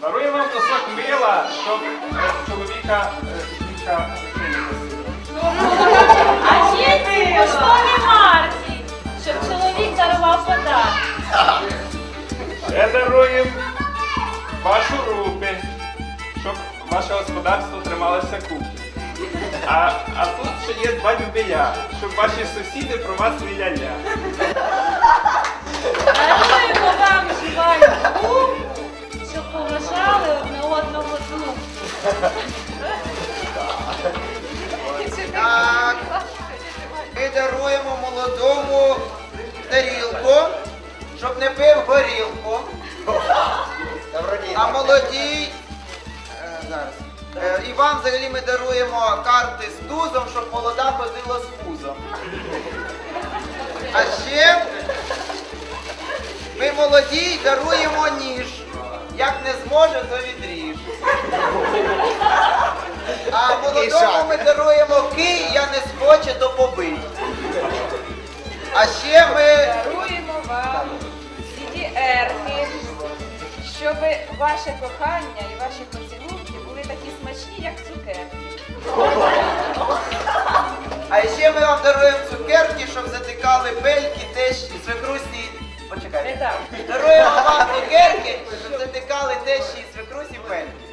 Даруємо вам носок мила, щоб е, чоловіка е, жінка. А жінці поштові марки, щоб чоловік дарував подарунок. Ще даруємо вашу руки, щоб ваше господарство трималося купи. А, а тут ще є два юбіля, щоб ваші сусіди про вас не ля-ля. Молодому тарілку, щоб не пив горілку. А молодій. е, Зараз. Е, І вам взагалі ми даруємо карти з тузом, щоб молода ходила з пузом. А ще ми молодій даруємо ніж. Як не зможе, то відріж. А молодому ми даруємо кий, я не схоче, то побий. А ще ми даруємо вам святі ерки, щоб ваше кохання і ваші поцілунки були такі смачні, як цукерки. А ще ми вам даруємо цукерки, щоб затикали пельки, теж і свекрусні. Почекайте. Не. Даруємо вам цукерки, щоб затикали тещі і свекрусні пельки.